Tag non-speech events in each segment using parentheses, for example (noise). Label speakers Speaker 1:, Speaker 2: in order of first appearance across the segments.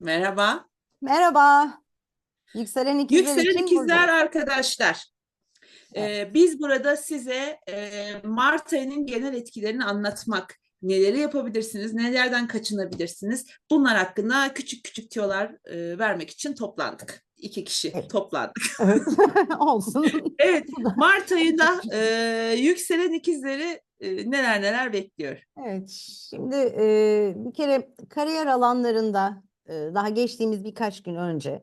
Speaker 1: Merhaba.
Speaker 2: Merhaba. Yükselen ikizler
Speaker 1: Yükselen
Speaker 2: için
Speaker 1: ikizler arkadaşlar. Ee, biz burada size e, Mart ayının genel etkilerini anlatmak, neleri yapabilirsiniz, nelerden kaçınabilirsiniz, bunlar hakkında küçük küçük tüyolar e, vermek için toplandık. İki kişi
Speaker 2: Evet.
Speaker 1: toplandık. (laughs)
Speaker 2: Evet. (laughs) Olsun.
Speaker 1: Evet, Mart ayında (laughs) e, yükselen ikizleri e, neler neler bekliyor.
Speaker 2: Evet, şimdi e, bir kere kariyer alanlarında daha geçtiğimiz birkaç gün önce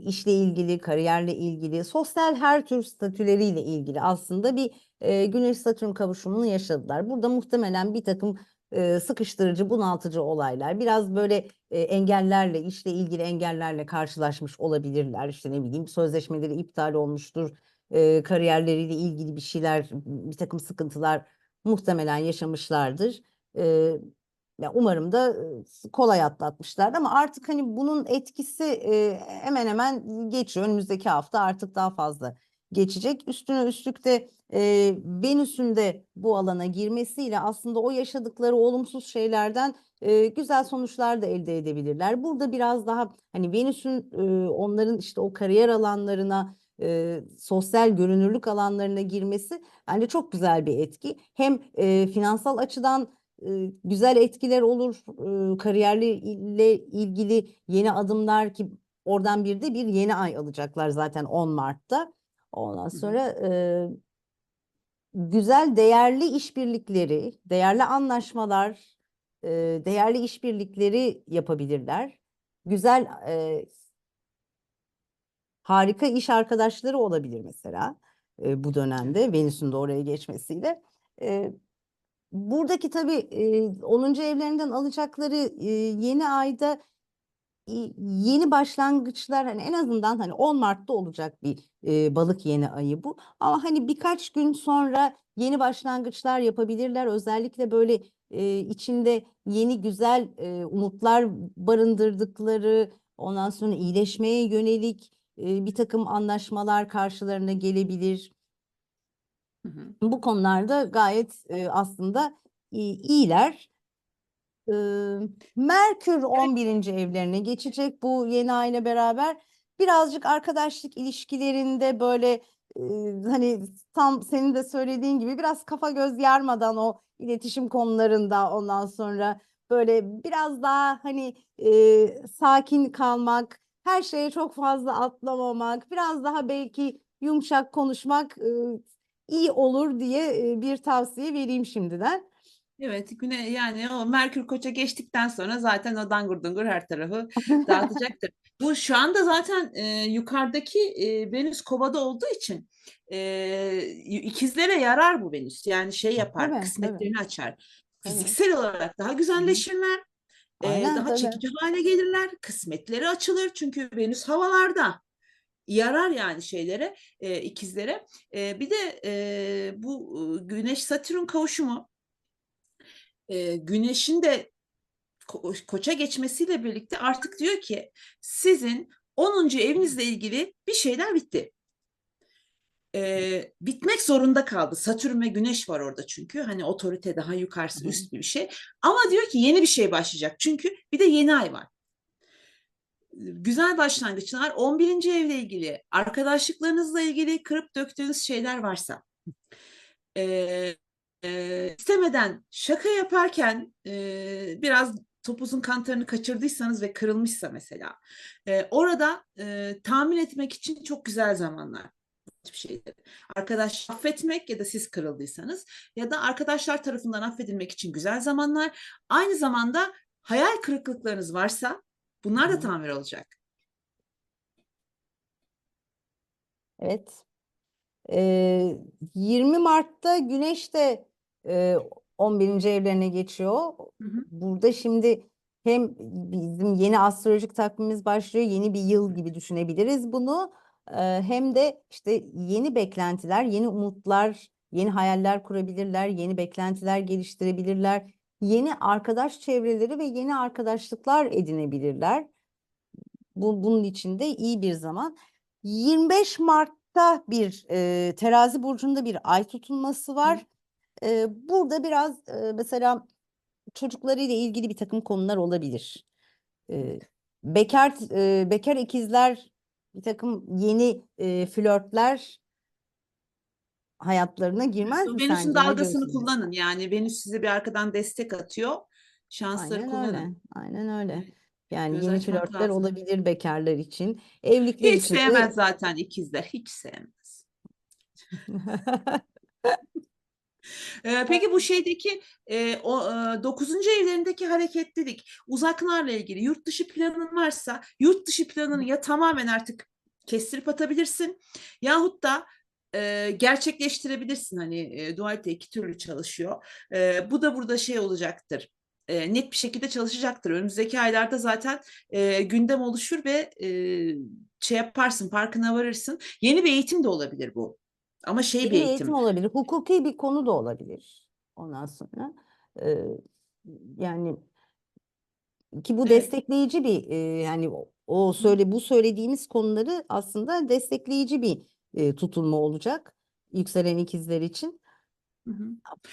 Speaker 2: işle ilgili, kariyerle ilgili, sosyal her tür statüleriyle ilgili aslında bir Güneş-Satürn kavuşumunu yaşadılar. Burada muhtemelen bir takım sıkıştırıcı, bunaltıcı olaylar, biraz böyle engellerle, işle ilgili engellerle karşılaşmış olabilirler. İşte ne bileyim sözleşmeleri iptal olmuştur, kariyerleriyle ilgili bir şeyler, bir takım sıkıntılar muhtemelen yaşamışlardır. Ya umarım da kolay atlatmışlardı ama artık hani bunun etkisi e, hemen hemen geçiyor. Önümüzdeki hafta artık daha fazla geçecek. Üstüne üstlük de e, Venüs'ün de bu alana girmesiyle aslında o yaşadıkları olumsuz şeylerden e, güzel sonuçlar da elde edebilirler. Burada biraz daha hani Venüs'ün e, onların işte o kariyer alanlarına e, sosyal görünürlük alanlarına girmesi bence çok güzel bir etki. Hem e, finansal açıdan e, güzel etkiler olur. E, kariyerle ilgili yeni adımlar ki oradan bir de bir yeni ay alacaklar zaten 10 Mart'ta. Ondan sonra e, güzel değerli işbirlikleri, değerli anlaşmalar, e, değerli işbirlikleri yapabilirler. Güzel e, harika iş arkadaşları olabilir mesela e, bu dönemde Venüs'ün de oraya geçmesiyle. E, buradaki tabii e, 10. evlerinden alacakları e, yeni ayda e, yeni başlangıçlar hani en azından hani 10 Mart'ta olacak bir e, balık yeni ayı bu. Ama hani birkaç gün sonra yeni başlangıçlar yapabilirler. Özellikle böyle e, içinde yeni güzel e, umutlar barındırdıkları ondan sonra iyileşmeye yönelik e, bir takım anlaşmalar karşılarına gelebilir.
Speaker 1: Hı hı.
Speaker 2: Bu konularda gayet e, aslında i- iyiler. E, Merkür 11. evlerine geçecek bu yeni ay ile beraber. Birazcık arkadaşlık ilişkilerinde böyle e, hani tam senin de söylediğin gibi biraz kafa göz yarmadan o iletişim konularında ondan sonra böyle biraz daha hani e, sakin kalmak, her şeye çok fazla atlamamak, biraz daha belki yumuşak konuşmak e, iyi olur diye e, bir tavsiye vereyim şimdiden.
Speaker 1: Evet, güne yani o Merkür Koç'a geçtikten sonra zaten o dangur dungur her tarafı (laughs) dağıtacaktır. Bu şu anda zaten e, yukarıdaki e, Venüs Kova'da olduğu için e, ikizlere yarar bu Venüs. Yani şey yapar,
Speaker 2: tabii.
Speaker 1: kısmetlerini açar.
Speaker 2: Tabii.
Speaker 1: Fiziksel olarak daha güzelleşirler, e,
Speaker 2: Aynen,
Speaker 1: daha
Speaker 2: tabii.
Speaker 1: çekici hale gelirler, kısmetleri açılır çünkü Venüs havalarda. Yarar yani şeylere, e, ikizlere. E, bir de e, bu Güneş Satürn kavuşumu e, Güneş'in de ko- koça geçmesiyle birlikte artık diyor ki sizin 10. evinizle ilgili bir şeyler bitti. E, bitmek zorunda kaldı. Satürn ve Güneş var orada çünkü. Hani otorite daha yukarısı üst bir şey. Ama diyor ki yeni bir şey başlayacak. Çünkü bir de yeni ay var. Güzel başlangıçlar 11. evle ilgili, arkadaşlıklarınızla ilgili kırıp döktüğünüz şeyler varsa, e, e, istemeden şaka yaparken e, biraz topuzun kantarını kaçırdıysanız ve kırılmışsa mesela e, orada e, tamir etmek için çok güzel zamanlar bir şeydir. Arkadaş affetmek ya da siz kırıldıysanız ya da arkadaşlar tarafından affedilmek için güzel zamanlar. Aynı zamanda hayal kırıklıklarınız varsa bunlar da tamir olacak.
Speaker 2: Evet. Ee, 20 Mart'ta Güneş de e, 11. evlerine geçiyor.
Speaker 1: Hı hı.
Speaker 2: Burada şimdi hem bizim yeni astrolojik takvimimiz başlıyor, yeni bir yıl gibi düşünebiliriz bunu. Ee, hem de işte yeni beklentiler, yeni umutlar, yeni hayaller kurabilirler, yeni beklentiler geliştirebilirler, yeni arkadaş çevreleri ve yeni arkadaşlıklar edinebilirler. Bu, bunun için de iyi bir zaman. 25 Mart'ta bir e, terazi burcunda bir ay tutulması var. E, burada biraz e, mesela çocuklarıyla ilgili bir takım konular olabilir. E, bekar e, bekar ikizler bir takım yeni e, flörtler hayatlarına girmez mi
Speaker 1: Venüs'ün
Speaker 2: sence?
Speaker 1: Dalgasını kullanın. Yani Venüs size bir arkadan destek atıyor. Şansları
Speaker 2: Aynen
Speaker 1: kullanın.
Speaker 2: öyle. Aynen öyle. Yani
Speaker 1: göz
Speaker 2: yeni
Speaker 1: açmak
Speaker 2: flörtler
Speaker 1: lazım.
Speaker 2: olabilir bekarlar için. Evlilikler
Speaker 1: Hiç
Speaker 2: için de
Speaker 1: sevmez zaten ikizler. Hiç sevmez. (laughs) Ee, peki bu şeydeki e, o e, 9. evlerindeki hareketlilik uzaklarla ilgili yurt dışı planın varsa yurt dışı planını ya tamamen artık kestirip atabilirsin yahut da e, gerçekleştirebilirsin. Hani e, dualite iki türlü çalışıyor. E, bu da burada şey olacaktır. E, net bir şekilde çalışacaktır. Önümüzdeki aylarda zaten e, gündem oluşur ve e, şey yaparsın, farkına varırsın. Yeni bir eğitim de olabilir bu. Ama şey
Speaker 2: Yeni
Speaker 1: bir eğitim.
Speaker 2: eğitim olabilir. Hukuki bir konu da olabilir. Ondan sonra e, yani ki bu
Speaker 1: Evet.
Speaker 2: destekleyici bir e, yani o söyle bu söylediğimiz konuları aslında destekleyici bir e, tutulma olacak yükselen ikizler için.
Speaker 1: Hı hı.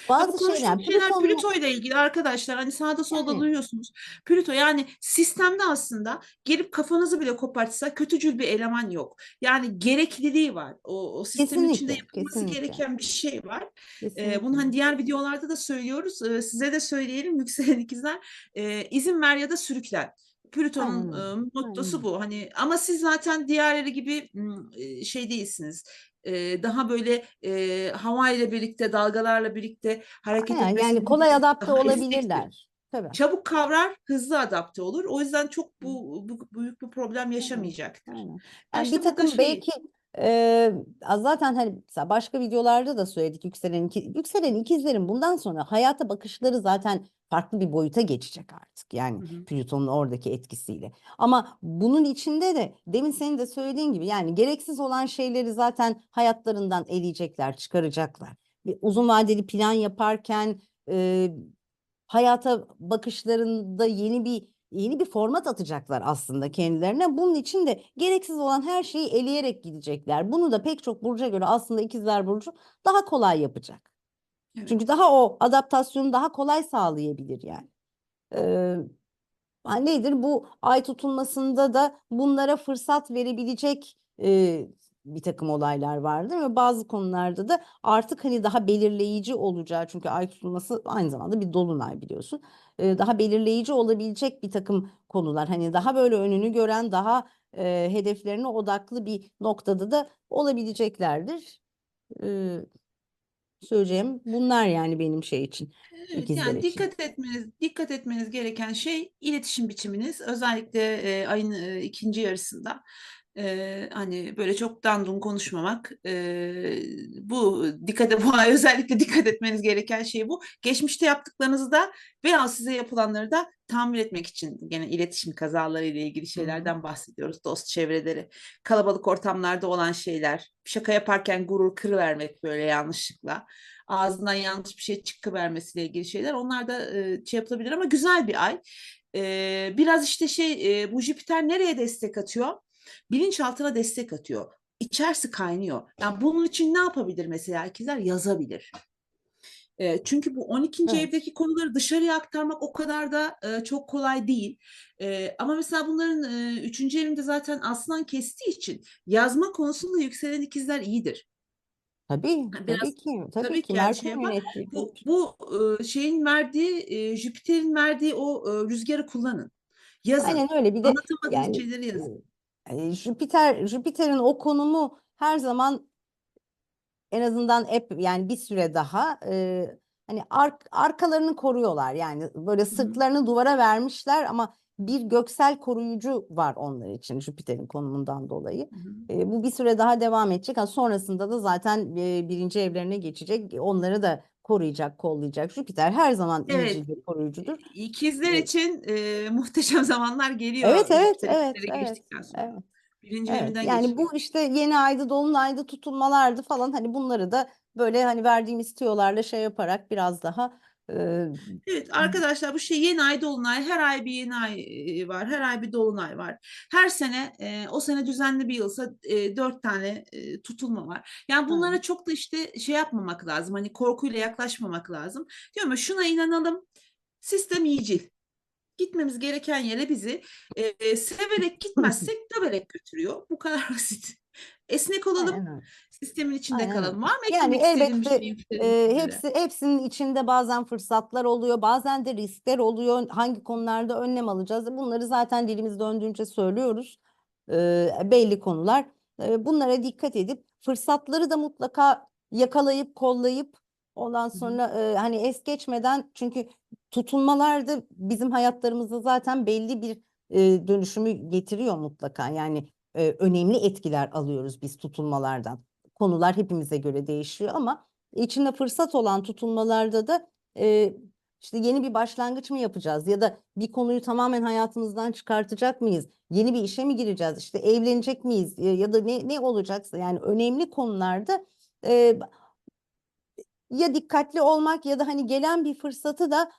Speaker 2: Bazı şeyler
Speaker 1: konuştuğumuz şeyler
Speaker 2: Plüton'un-
Speaker 1: Plüto ile ilgili arkadaşlar hani sağda solda
Speaker 2: Yani.
Speaker 1: duyuyorsunuz. Plüto yani sistemde aslında gelip kafanızı bile kopartsa kötücül bir eleman yok. Yani gerekliliği var. O, o sistemin içinde
Speaker 2: Kesinlikle,
Speaker 1: yapılması
Speaker 2: kesinlikle.
Speaker 1: gereken bir şey var. Ee,
Speaker 2: kesinlikle.
Speaker 1: bunu hani diğer videolarda da söylüyoruz. Ee, size de söyleyelim yükselen ikizler. Ee, izin ver ya da sürüklen. Plüton'un
Speaker 2: Aynen
Speaker 1: e, mottosu
Speaker 2: aynen.
Speaker 1: bu. Hani ama siz zaten diğerleri gibi e, şey değilsiniz. Ee, daha böyle e, hava ile birlikte, dalgalarla birlikte hareket
Speaker 2: Aynen,
Speaker 1: etmesi
Speaker 2: yani kolay adapte
Speaker 1: esnektir.
Speaker 2: olabilirler. Tabii.
Speaker 1: Çabuk kavrar, hızlı adapte olur. O yüzden çok bu, bu büyük bir problem yaşamayacaktır.
Speaker 2: Aynen. Yani
Speaker 1: işte
Speaker 2: bir takım
Speaker 1: şey-
Speaker 2: belki e, zaten hani mesela başka videolarda da söyledik yükselen iki, yükselen ikizlerin bundan sonra hayata bakışları zaten farklı bir boyuta geçecek artık. Yani
Speaker 1: Hı hı.
Speaker 2: Plüton'un oradaki etkisiyle. Ama bunun içinde de demin senin de söylediğin gibi yani gereksiz olan şeyleri zaten hayatlarından eleyecekler, çıkaracaklar. Bir uzun vadeli plan yaparken e, hayata bakışlarında yeni bir yeni bir format atacaklar aslında kendilerine. Bunun için de gereksiz olan her şeyi eleyerek gidecekler. Bunu da pek çok burca göre aslında ikizler burcu daha kolay yapacak.
Speaker 1: Evet.
Speaker 2: Çünkü daha o adaptasyonu daha kolay sağlayabilir yani. Ee, nedir bu ay tutulmasında da bunlara fırsat verebilecek e, bir takım olaylar vardır ve bazı konularda da artık hani daha belirleyici olacağı çünkü ay tutulması aynı zamanda bir dolunay biliyorsun daha belirleyici olabilecek bir takım konular hani daha böyle önünü gören daha e, hedeflerine odaklı bir noktada da olabileceklerdir. E, söyleyeceğim bunlar yani benim şey için
Speaker 1: Evet,
Speaker 2: ikizler
Speaker 1: yani
Speaker 2: için.
Speaker 1: dikkat etmeniz dikkat etmeniz gereken şey iletişim biçiminiz. Özellikle e, ayın e, ikinci yarısında e, hani böyle çok dandun konuşmamak. e, bu dikkat (laughs) bu özellikle dikkat etmeniz gereken şey bu. Geçmişte yaptıklarınızı da veya size yapılanları da tamir etmek için gene iletişim kazaları ile ilgili şeylerden bahsediyoruz. Dost çevreleri, kalabalık ortamlarda olan şeyler, şaka yaparken gurur kırıvermek böyle yanlışlıkla ağzından yanlış bir şey çıkıvermesiyle ilgili şeyler. Onlar da e, şey yapılabilir ama güzel bir ay. E, biraz işte şey e, bu Jüpiter nereye destek atıyor? Bilinçaltına destek atıyor. İçerisi kaynıyor. Yani bunun için ne yapabilir mesela ikizler? Yazabilir. E, çünkü bu 12.
Speaker 2: Evet.
Speaker 1: evdeki konuları dışarıya aktarmak o kadar da e, çok kolay değil. E, ama mesela bunların e, 3. evinde zaten aslan kestiği için yazma konusunda yükselen ikizler iyidir.
Speaker 2: Tabii,
Speaker 1: biraz-
Speaker 2: tabii ki, tabii
Speaker 1: tabii
Speaker 2: ki
Speaker 1: yani şey
Speaker 2: yönettiği
Speaker 1: Bu, bu e, şeyin verdiği, e, Jüpiter'in verdiği o e, rüzgarı kullanın. Yazın.
Speaker 2: Aynen öyle. Bir de
Speaker 1: Anlatamadığınız
Speaker 2: yani
Speaker 1: şeyleri yazın.
Speaker 2: E, Jüpiter Jüpiter'in o konumu her zaman en azından hep yani bir süre daha e, hani ar- arkalarını koruyorlar. Yani böyle sırtlarını duvara vermişler ama bir göksel koruyucu var onlar için Jüpiter'in konumundan dolayı.
Speaker 1: Hı hı.
Speaker 2: E, bu bir süre daha devam edecek. Ha, sonrasında da zaten e, birinci evlerine geçecek. Onları da koruyacak, kollayacak. Jüpiter her zaman
Speaker 1: Evet.
Speaker 2: iyicil ve koruyucudur.
Speaker 1: İkizler
Speaker 2: Evet.
Speaker 1: için e, (laughs) muhteşem zamanlar geliyor.
Speaker 2: Evet, evet, evet, evet.
Speaker 1: Birinci
Speaker 2: Evet, yani
Speaker 1: geçiyor.
Speaker 2: bu işte yeni ayda, dolunayda tutulmalardı falan hani bunları da böyle hani verdiğimiz tüyolarla şey yaparak biraz daha
Speaker 1: Evet arkadaşlar bu şey yeni ay dolunay her ay bir yeni ay var her ay bir dolunay var her sene e, o sene düzenli bir yılsa e, dört tane e, tutulma var yani bunlara
Speaker 2: Aynen.
Speaker 1: çok da işte şey yapmamak lazım hani korkuyla yaklaşmamak lazım diyorum ya şuna inanalım sistem iyicil Gitmemiz gereken yere bizi e, severek (laughs) gitmezsek döverek götürüyor. Bu kadar (laughs) basit. Esnek olalım,
Speaker 2: Aynen
Speaker 1: sistemin içinde
Speaker 2: Aynen
Speaker 1: kalalım. Var mı
Speaker 2: Yani elbette
Speaker 1: şeyin?
Speaker 2: e, hepsi hepsinin içinde bazen fırsatlar oluyor, bazen de riskler oluyor. Hangi konularda önlem alacağız? Bunları zaten dilimiz döndüğünce söylüyoruz. E, belli konular. E, bunlara dikkat edip fırsatları da mutlaka yakalayıp kollayıp ondan
Speaker 1: hı.
Speaker 2: sonra e, hani es geçmeden çünkü tutunmalar da bizim hayatlarımızda zaten belli bir e, dönüşümü getiriyor mutlaka. Yani e, önemli etkiler alıyoruz biz tutulmalardan. Konular hepimize göre değişiyor ama içinde fırsat olan tutulmalarda da e, işte yeni bir başlangıç mı yapacağız ya da bir konuyu tamamen hayatımızdan çıkartacak mıyız? Yeni bir işe mi gireceğiz? İşte evlenecek miyiz? E, ya da ne ne olacaksa yani önemli konularda e, ya dikkatli olmak ya da hani gelen bir fırsatı da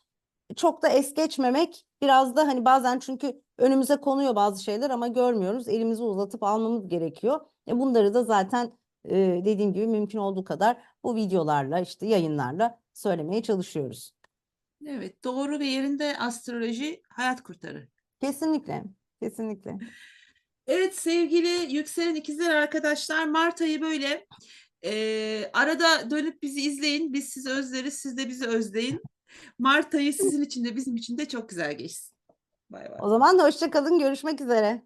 Speaker 2: çok da es geçmemek biraz da hani bazen çünkü önümüze konuyor bazı şeyler ama görmüyoruz. Elimizi uzatıp almamız gerekiyor. E bunları da zaten e, dediğim gibi mümkün olduğu kadar bu videolarla işte yayınlarla söylemeye çalışıyoruz.
Speaker 1: Evet, doğru ve yerinde astroloji hayat kurtarır.
Speaker 2: Kesinlikle, kesinlikle.
Speaker 1: Evet sevgili yükselen ikizler arkadaşlar Mart ayı böyle e, arada dönüp bizi izleyin. Biz sizi özleriz, siz de bizi özleyin. Mart ayı sizin için de bizim için de çok güzel geçsin. Bay bay.
Speaker 2: O zaman hoşça kalın, görüşmek üzere.